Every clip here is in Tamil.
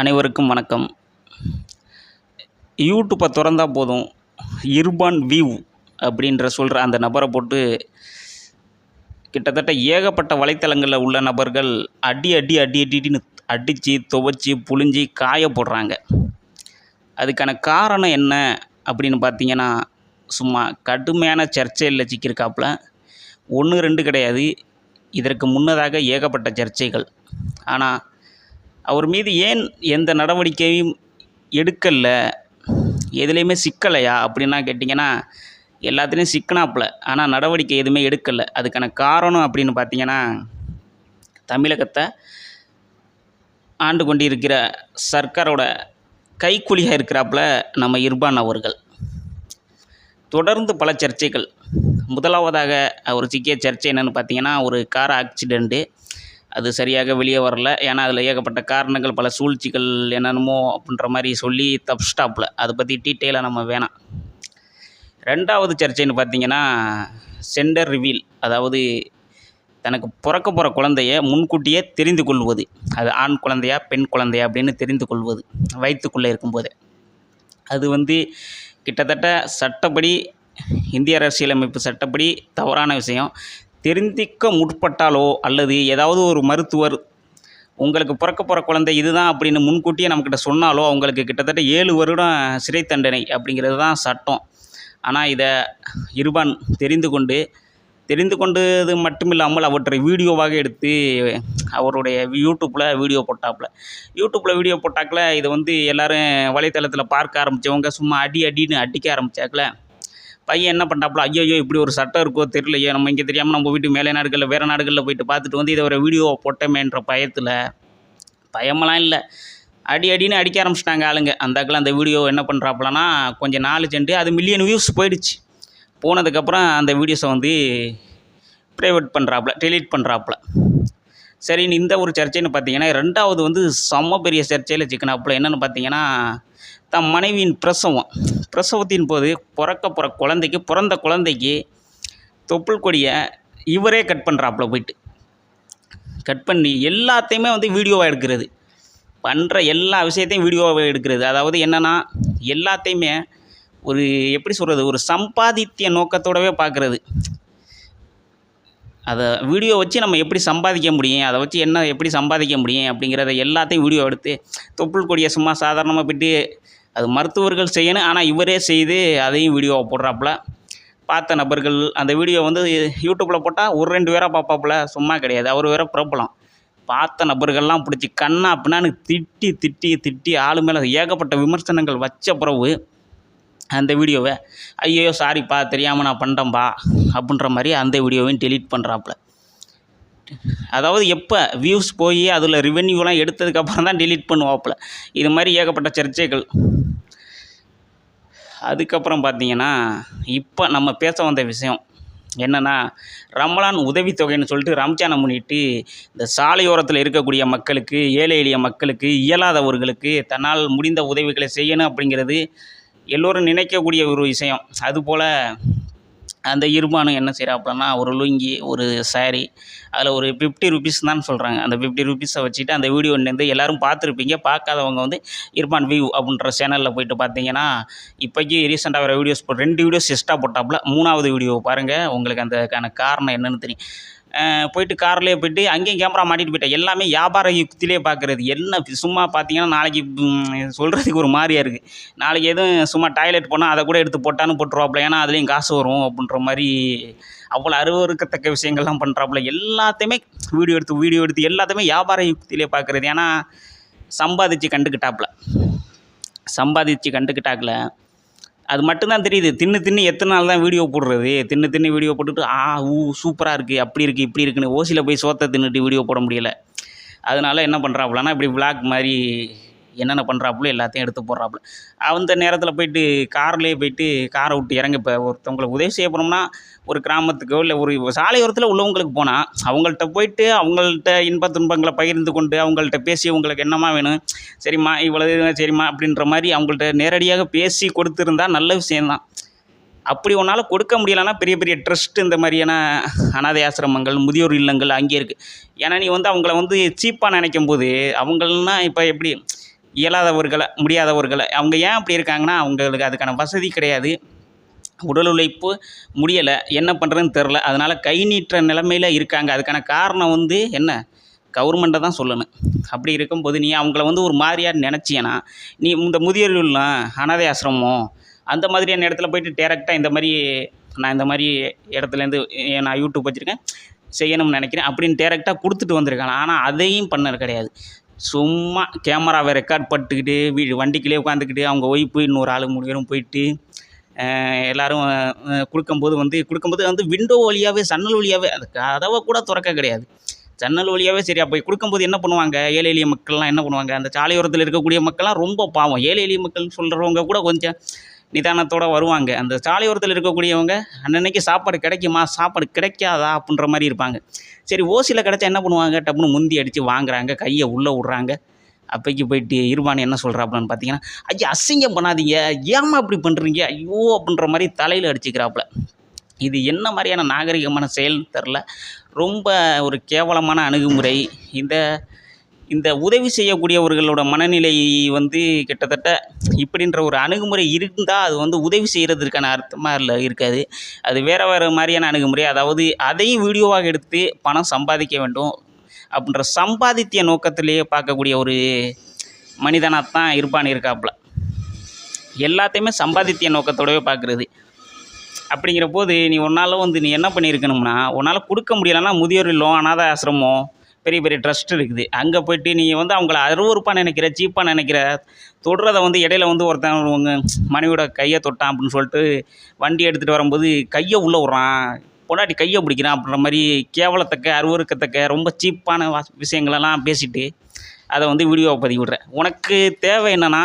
அனைவருக்கும் வணக்கம். யூடியூப்பை திறந்தா போதும். இர்பான் வியூ அப்படின்ற சொல்கிற அந்த நபரை போட்டு கிட்டத்தட்ட ஏகப்பட்ட வலைத்தளங்களில் உள்ள நபர்கள் அடி அடி அடி அடின்னு அடித்து துவச்சி புழிஞ்சி காய போடுறாங்க. அதுக்கான காரணம் என்ன அப்படின்னு பார்த்தீங்கன்னா சும்மா கடுமையான சர்ச்சையில் சிக்கியிருக்காப்புல. ஒன்று ரெண்டு கிடையாது. இதற்கு முன்னதாக ஏகப்பட்ட சர்ச்சைகள். ஆனால் அவர் மீது ஏன் எந்த நடவடிக்கையும் எடுக்கல? எதுலேயுமே சிக்கலையா? அப்படின்னா கேட்டிங்கன்னா எல்லாத்துலேயும் சிக்கனாப்புல. ஆனால் நடவடிக்கை எதுவுமே எடுக்கலை. அதுக்கான காரணம் அப்படின்னு பார்த்தீங்கன்னா தமிழகத்தை ஆண்டு கொண்டிருக்கிற சர்க்காரோட கைக்கூலியாக இருக்கிறாப்புல நம்ம இர்பான் அவர்கள். தொடர்ந்து பல சர்ச்சைகள். முதலாவதாக அவர் சிக்கிய சர்ச்சை என்னென்னு பார்த்தீங்கன்னா ஒரு கார் ஆக்சிடெண்ட்டு அது சரியாக வெளியே வரல. ஏன்னா அதில் ஏகப்பட்ட காரணங்கள் பல சூழ்ச்சிகள் என்னென்னமோ அப்படின்ற மாதிரி சொல்லி தப் ஸ்டாப்பில் அதை பற்றி டீட்டெயிலாக நம்ம வேணாம். ரெண்டாவது சர்ச்சைன்னு பார்த்தீங்கன்னா சென்டர் ரிவீல். அதாவது தனக்கு பிறக்க போகிற குழந்தைய முன்கூட்டியே தெரிந்து கொள்வது. அது ஆண் குழந்தையா பெண் குழந்தையா அப்படின்னு தெரிந்து கொள்வது. வயிற்றுக்குள்ளே இருக்கும்போதே. அது வந்து கிட்டத்தட்ட சட்டப்படி இந்திய அரசியலமைப்பு சட்டப்படி தவறான விஷயம். தெரிந்திக்க முற்பட்டாலோ அல்லது ஏதாவது ஒரு மருத்துவர் உங்களுக்கு பிறக்க போகிற குழந்தை இதுதான் அப்படின்னு முன்கூட்டியே நம்மக்கிட்ட சொன்னாலோ அவங்களுக்கு கிட்டத்தட்ட ஏழு வருடம் சிறை தண்டனை அப்படிங்கிறது தான் சட்டம். ஆனால் இதை இருபான் தெரிந்து கொண்டு தெரிந்து கொண்டது மட்டும் இல்லாமல் அவற்றை வீடியோவாக எடுத்து அவருடைய யூடியூப்பில் வீடியோ போட்டாப்புல. யூடியூப்பில் வீடியோ போட்டாக்கில் இதை வந்து எல்லோரும் வலைத்தளத்தில் பார்க்க ஆரம்பித்தவங்க சும்மா அடி அடின்னு அடிக்க ஆரம்பித்தாக்கில் பையன் என்ன பண்ணுறாப்புல ஐயோ இப்படி ஒரு சட்டம் இருக்கோ தெரியலையே. நம்ம இங்கே தெரியாமல் நம்ம வீட்டு மேலே நாடுகளில் வேறு நாடுகளில் போயிட்டு பார்த்துட்டு வந்து இதை ஒரு வீடியோவை போட்டோமேன்ற பயத்தில் பயமெல்லாம் இல்லை. அடி அடின்னு அடிக்க ஆரம்பிச்சிட்டாங்க ஆளுங்க. அந்த அந்த வீடியோ என்ன பண்ணுறாப்புலன்னா கொஞ்சம் நாலு செண்டு அது மில்லியன் வியூஸ் போயிடுச்சு. போனதுக்கப்புறம் அந்த வீடியோஸை வந்து ப்ரைவேட் பண்ணுறாப்புல டெலீட் பண்ணுறாப்புல சரின்னு இந்த ஒரு சர்ச்சைன்னு பார்த்தீங்கன்னா ரெண்டாவது வந்து செம்ம பெரிய சர்ச்சையில் சிக்கனாப்புல என்னென்னு பார்த்தீங்கன்னா தம் மனைவியின் பிரசவம். பிரசவத்தின் போது பிறக்க போகிற குழந்தைக்கு பிறந்த குழந்தைக்கு தொப்புள் கொடியை இவரே கட் பண்ணுறாப்புல போயிட்டு. கட் பண்ணி எல்லாத்தையுமே வந்து வீடியோவாக எடுக்கிறது. பண்ணுற எல்லா விஷயத்தையும் வீடியோவாக எடுக்கிறது. அதாவது என்னென்னா எல்லாத்தையுமே ஒரு எப்படி சொல்கிறது ஒரு சம்பாதித்திய நோக்கத்தோடவே பார்க்குறது அதை வீடியோ வச்சு நம்ம எப்படி சம்பாதிக்க முடியும்? அதை வச்சு என்ன எப்படி சம்பாதிக்க முடியும்? அப்படிங்கிறத எல்லாத்தையும் வீடியோ எடுத்து தொப்புள் கொடியை சும்மா சாதாரணமாக போயிட்டு அது மருத்துவர்கள் செய்யணும். ஆனால் இவரே செய்து அதையும் வீடியோவை போடுறாப்புல. பார்த்த நபர்கள் அந்த வீடியோ வந்து யூடியூப்பில் போட்டால் ஒரு ரெண்டு பேராக பார்ப்பாப்புல. சும்மா கிடையாது. அவர் வேற பிரபலம். பார்த்த நபர்கள்லாம் பிடிச்சி கண்ணா அப்படின்னா திட்டி திட்டி திட்டி ஆளு மேலே ஏகப்பட்ட விமர்சனங்கள் வச்ச பிறகு அந்த வீடியோவை ஐயோ சாரிப்பா தெரியாமல் நான் பண்ணிட்டேன்ப்பா அப்படின்ற மாதிரி அந்த வீடியோவையும் டெலீட் பண்ணுறாப்புல அதாவது எப்போ வியூஸ் போய் அதில் ரிவென்யூலாம் எடுத்ததுக்கப்புறம் தான் டெலீட் பண்ணுவாப்புல. இது மாதிரி ஏகப்பட்ட சர்ச்சைகள். அதுக்கப்புறம் பார்த்தீங்கன்னா இப்போ நம்ம பேச வந்த விஷயம் என்னென்னா ரமலான் உதவித்தொகைன்னு சொல்லிட்டு ரம்ஜானை முன்னிட்டு இந்த சாலையோரத்தில் இருக்கக்கூடிய மக்களுக்கு ஏழை எளிய மக்களுக்கு இயலாதவர்களுக்கு தன்னால் முடிந்த உதவிகளை செய்யணும் அப்படிங்கிறது எல்லோரும் நினைக்கக்கூடிய ஒரு விஷயம். அதுபோல் அந்த இருமானம் என்ன செய்கிறாப்புலன்னா ஒரு லுங்கி ஒரு சாரீ அதில் ஒரு ஃபிஃப்டி ருபீஸ் தான் சொல்கிறாங்க அந்த ஃபிஃப்டி ருபீஸை வச்சுட்டு அந்த வீடியோ வந்து எல்லோரும் பார்த்துருப்பீங்க. பார்க்காதவங்க வந்து இருமான் வியூ அப்படின்ற சேனலில் போயிட்டு பார்த்தீங்கன்னா இப்போக்கி ரீசெண்டாக வர வீடியோஸ் ரெண்டு வீடியோஸ் எக்ஸ்ட்ரா போட்டாப்புல மூணாவது வீடியோ பாருங்கள் உங்களுக்கு அதுக்கான காரணம் என்னென்னு தெரியும். போயிட்டு கார்லேயே போயிட்டு அங்கேயும் கேமரா மாட்டிட்டு போயிட்டேன். எல்லாமே வியாபார யுக்திலே பார்க்குறது என்ன சும்மா பார்த்தீங்கன்னா நாளைக்கு சொல்கிறதுக்கு ஒரு மாதிரியாக இருக்குது நாளைக்கு எதுவும் சும்மா டாய்லெட் போனால் அதை கூட எடுத்து போட்டான்னு போட்டுருவாப்புல. ஏன்னா அதுலேயும் காசு வரும் அப்படின்ற மாதிரி அவ்வளோ அருவறுக்கத்தக்க விஷயங்கள்லாம் பண்ணுறாப்புல எல்லாத்தையுமே வீடியோ எடுத்து வீடியோ எடுத்து எல்லாத்தையுமே வியாபார யுக்திலே பார்க்குறது ஏன்னா சம்பாதிச்சு கண்டுக்கிட்டாப்புல. சம்பாதிச்சு கண்டுக்கிட்டாக்கில். அது மட்டும்தான் தெரியுது. தின்னு தின்னு எத்தனை நாள் தான் வீடியோ போடுறது? தின்னு தின்னு வீடியோ போட்டுட்டு ஆ ஊ சூப்பராக இருக்குது அப்படி இருக்குது இப்படி இருக்குன்னு. ஓசியில் போய் சோத்தை தின்னுட்டு வீடியோ போட முடியல. அதனால் என்ன பண்ணுறாப்புலன்னா இப்படி விளாக் மாதிரி என்னென்ன பண்ணுறாப்புல எல்லாத்தையும் எடுத்து போடுறாப்புல. அந்த நேரத்தில் போயிட்டு கார்லேயே போயிட்டு காரை விட்டு இறங்க இப்போ ஒருத்தவங்களுக்கு உதவி செய்ய போனோம்னா ஒரு கிராமத்துக்கோ இல்லை ஒரு சாலையோரத்தில் உள்ளவங்களுக்கு போனால் அவங்கள்ட்ட போயிட்டு அவங்கள்ட்ட இன்ப துன்பங்களை பகிர்ந்து கொண்டு அவங்கள்ட்ட பேசி உங்களுக்கு என்னம்மா வேணும்? சரிம்மா இவ்வளோ சரிம்மா அப்படின்ற மாதிரி அவங்கள்ட்ட நேரடியாக பேசி கொடுத்துருந்தா நல்ல விஷயந்தான் அப்படி ஒன்றால் கொடுக்க முடியலன்னா பெரிய பெரிய ட்ரஸ்ட் இந்த மாதிரியான அனாதை ஆசிரமங்கள் முதியோர் இல்லங்கள் அங்கே இருக்குது ஏன்னா நீ வந்து அவங்கள வந்து சீப்பாக நினைக்கும் போது அவங்கள்னா இப்போ எப்படி இயலாதவர்களை முடியாதவர்களை. அவங்க ஏன் அப்படி இருக்காங்கன்னா அவங்களுக்கு அதுக்கான வசதி கிடையாது. உடல் உழைப்பு முடியலை. என்ன பண்ணுறதுன்னு தெரில அதனால் கை நீட்டுற நிலமையில் இருக்காங்க. அதுக்கான காரணம் வந்து என்ன? கவர்மெண்ட்டை தான் சொல்லணும். அப்படி இருக்கும்போது நீ அவங்கள வந்து ஒரு மாதிரியாக நினச்சியனா நீ இந்த முதியோர் அனாதை ஆசிரமம் அந்த மாதிரியான இடத்துல போயிட்டு டேரெக்டாக இந்த மாதிரி நான் இந்த மாதிரி இடத்துலேருந்து நான் யூடியூப் வச்சுருக்கேன் செய்யணும்னு நினைக்கிறேன் அப்படின்னு டேரெக்டாக கொடுத்துட்டு வந்திருக்காங்க. ஆனால் அதையும் பண்ணது கிடையாது. சும்மா கேமராவை ரெக்கார்ட் பட்டுக்கிட்டு வீடு வண்டிக்குள்ளே உட்காந்துக்கிட்டு அவங்க ஒய்ஃபு இன்னொரு ஆளு மூணு பேரும் போயிட்டு எல்லோரும் கொடுக்கும்போது வந்து கொடுக்கும்போது வந்து விண்டோ வழியாகவே ஜன்னல் வழியாகவே அது கதவை கூட திறக்க கிடையாது. ஜன்னல் வழியாகவே சரியா போய் கொடுக்கும்போது என்ன பண்ணுவாங்க? ஏழை எளிய மக்கள்லாம் என்ன பண்ணுவாங்க? அந்த சாலையோரத்தில் இருக்கக்கூடிய மக்கள்லாம் ரொம்ப பாவம். ஏழை எளிய மக்கள்னு சொல்கிறவங்க கூட கொஞ்சம் நிதானத்தோடு வருவாங்க. அந்த சாலையோரத்தில் இருக்கக்கூடியவங்க அன்னன்னைக்கு சாப்பாடு கிடைக்குமா? சாப்பாடு கிடைக்காதா? அப்படின்ற மாதிரி இருப்பாங்க. சரி ஓசியில் கிடைச்சா என்ன பண்ணுவாங்க? டப்புன்னு முந்தி அடித்து வாங்குறாங்க கையை உள்ளே விட்றாங்க. அப்பைக்கு போயிட்டு இருபானு என்ன சொல்கிறாப்புலன்னு பார்த்தீங்கன்னா ஐயா அசிங்கம் பண்ணாதீங்க. ஏம்மா இப்படி பண்ணுறீங்க ஐயோ! அப்படின்ற மாதிரி தலையில் அடிச்சுக்கிறாப்புல. இது என்ன மாதிரியான நாகரிகமான செயல்னு தெரில ரொம்ப ஒரு கேவலமான அணுகுமுறை. இந்த இந்த உதவி செய்யக்கூடியவர்களோட மனநிலை வந்து கிட்டத்தட்ட இப்படின்ற ஒரு அணுகுமுறை இருந்தால் அது வந்து உதவி செய்கிறதுக்கான அர்த்தமாக இல்லை இருக்காது. அது வேறு வேறு மாதிரியான அணுகுமுறை. அதாவது அதையும் வீடியோவாக எடுத்து பணம் சம்பாதிக்க வேண்டும் அப்படின்ற சம்பாதித்திய நோக்கத்திலேயே பார்க்கக்கூடிய ஒரு மனிதனாக தான் இருப்பான் இருக்காப்புல. எல்லாத்தையுமே சம்பாதித்திய நோக்கத்தோடவே பார்க்குறது. அப்படிங்கிற போது நீ உன்னால் வந்து நீ என்ன பண்ணியிருக்கணும்னா உன்னால் கொடுக்க முடியலைன்னா முதியோர் இல்லம் அனாதை ஆசிரமம் பெரிய பெரிய ட்ரஸ்ட் இருக்குது. அங்கே போயிட்டு நீங்கள் வந்து அவங்கள அருவறுப்பாக நினைக்கிற சீப்பாக நினைக்கிற தொடுறத வந்து இடையில வந்து ஒருத்தன் உங்க மனைவியோட கையை தொட்டான் அப்படின்னு சொல்லிட்டு வண்டி எடுத்துகிட்டு வரும்போது கையை உள்ளே விட்றான். பொண்டாட்டி கையை பிடிக்கிறான் அப்படின்ற மாதிரி கேவலத்தக்க அருவறுக்கத்தக்க ரொம்ப சீப்பான வா விஷயங்களெல்லாம் பேசிட்டு அதை வந்து வீடியோவை பதிவிடுற. உனக்கு தேவை என்னென்னா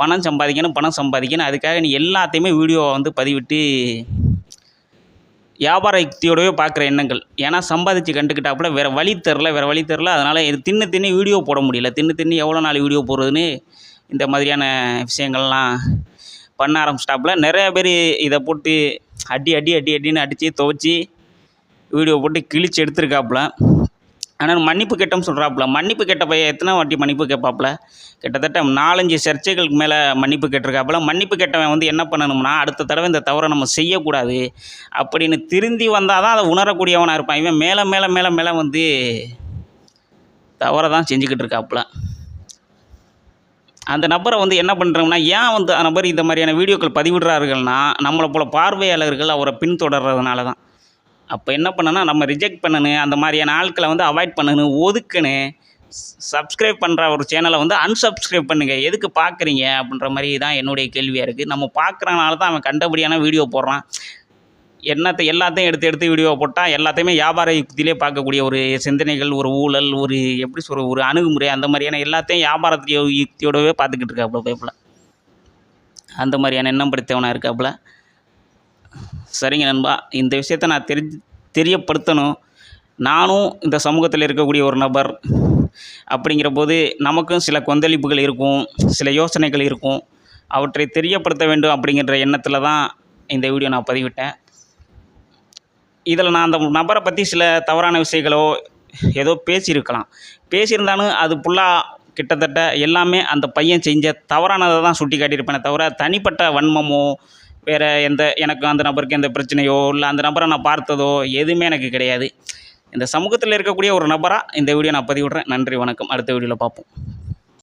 பணம் சம்பாதிக்கணும் பணம் சம்பாதிக்கணும். அதுக்காக நீ எல்லாத்தையுமே வீடியோவை வந்து பதிவிட்டு வியாபார யுக்தியோடவே பார்க்குற எண்ணங்கள். ஏன்னா சம்பாதிச்சு கண்டுக்கிட்டாப்புல வேறு வழி தெரில வேறு வழி தெரில. அதனால் இது தின்னு தின்னு வீடியோ போட முடியல. தின்னு தின்னு எவ்வளோ நாள் வீடியோ போடுறதுன்னு இந்த மாதிரியான விஷயங்கள்லாம் பண்ண ஆரம்பிச்சிட்டாப்புல. நிறைய பேர் இதை போட்டு அடி அடி அடி அடின்னு அடித்து துவைச்சி வீடியோ போட்டு கிழிச்சு எடுத்திருக்காப்புல. ஆனால் மன்னிப்பு கேட்டோம்னு சொல்கிறாப்புல மன்னிப்பு கேட்ட பையன் எத்தனை வாட்டி மன்னிப்பு கேட்பாப்புல? கிட்டத்தட்ட நாலஞ்சு சர்ச்சைகளுக்கு மேலே மன்னிப்பு கேட்டிருக்காப்புல. மன்னிப்பு கேட்டவன் வந்து என்ன பண்ணணும்னா அடுத்த தடவை இந்த தவறை நம்ம செய்யக்கூடாது அப்படின்னு திருந்தி வந்தால் தான் அதை உணரக்கூடியவனாக இருப்பான். இவன் மேலே மேலே மேலே மேலே வந்து தவறை தான் செஞ்சுக்கிட்டு இருக்காப்புல. அந்த நபரை வந்து என்ன பண்ணுறோம்னா ஏன் வந்து அந்த நபர் இந்த மாதிரியான வீடியோக்கள் பதிவிடுறார்கள்னா நம்மளை போல பார்வையாளர்கள் அவரை பின்தொடர்றதுனால தான் அப்போ என்ன பண்ணணும் நம்ம ரிஜெக்ட் பண்ணணும் அந்த மாதிரியான ஆட்களை வந்து அவாய்ட் பண்ணணும் ஒதுக்கணும் சப்ஸ்கிரைப் பண்ணுற ஒரு சேனலை வந்து அன்சப்ஸ்கிரைப் பண்ணுங்கள் எதுக்கு பார்க்குறீங்க அப்படின்ற மாதிரி தான் என்னுடைய கேள்வியாக இருக்குது நம்ம பார்க்குறனால தான் அவன் கண்டபடியான வீடியோ போடுறான். என்னத்தை எல்லாத்தையும் எடுத்து எடுத்து வீடியோ போட்டால் எல்லாத்தையுமே வியாபார யுக்தியிலே பார்க்கக்கூடிய ஒரு சிந்தனைகள் ஒரு ஊழல் ஒரு எப்படி சொல்கிற ஒரு அணுகுமுறை அந்த மாதிரியான எல்லாத்தையும் வியாபார யுக்தியோடவே பார்த்துக்கிட்டு இருக்காப்புல பேப்பில் அந்த மாதிரியான எண்ணம் படுத்தவனாக இருக்காப்புல. சரிங்க நண்பா. இந்த விஷயத்த நான் தெரி தெரியப்படுத்தணும். நானும் இந்த சமூகத்தில் இருக்கக்கூடிய ஒரு நபர். அப்படிங்கிற போது நமக்கும் சில கொந்தளிப்புகள் இருக்கும். சில யோசனைகள் இருக்கும். அவற்றை தெரியப்படுத்த வேண்டும் அப்படிங்கிற எண்ணத்தில் தான் இந்த வீடியோ நான் பதிவிட்டேன். இதில் நான் அந்த நபரை பற்றி சில தவறான விஷயங்களோ ஏதோ பேசியிருக்கலாம். பேசியிருந்தாலும் அது ஃபுல்லாக கிட்டத்தட்ட எல்லாமே அந்த பையன் செஞ்ச தவறானதை தான் சுட்டி காட்டியிருப்பேனே தவிர தனிப்பட்ட வன்மமோ வேறு எந்த எனக்கு அந்த நபருக்கு எந்த பிரச்சனையோ இல்லை அந்த நபரை நான் பார்த்ததோ எதுவுமே எனக்கு கிடையாது. இந்த சமூகத்தில் இருக்கக்கூடிய ஒரு நபராக இந்த வீடியோ நான் பதிவிடுறேன். நன்றி வணக்கம். அடுத்த வீடியோவில் பார்ப்போம்.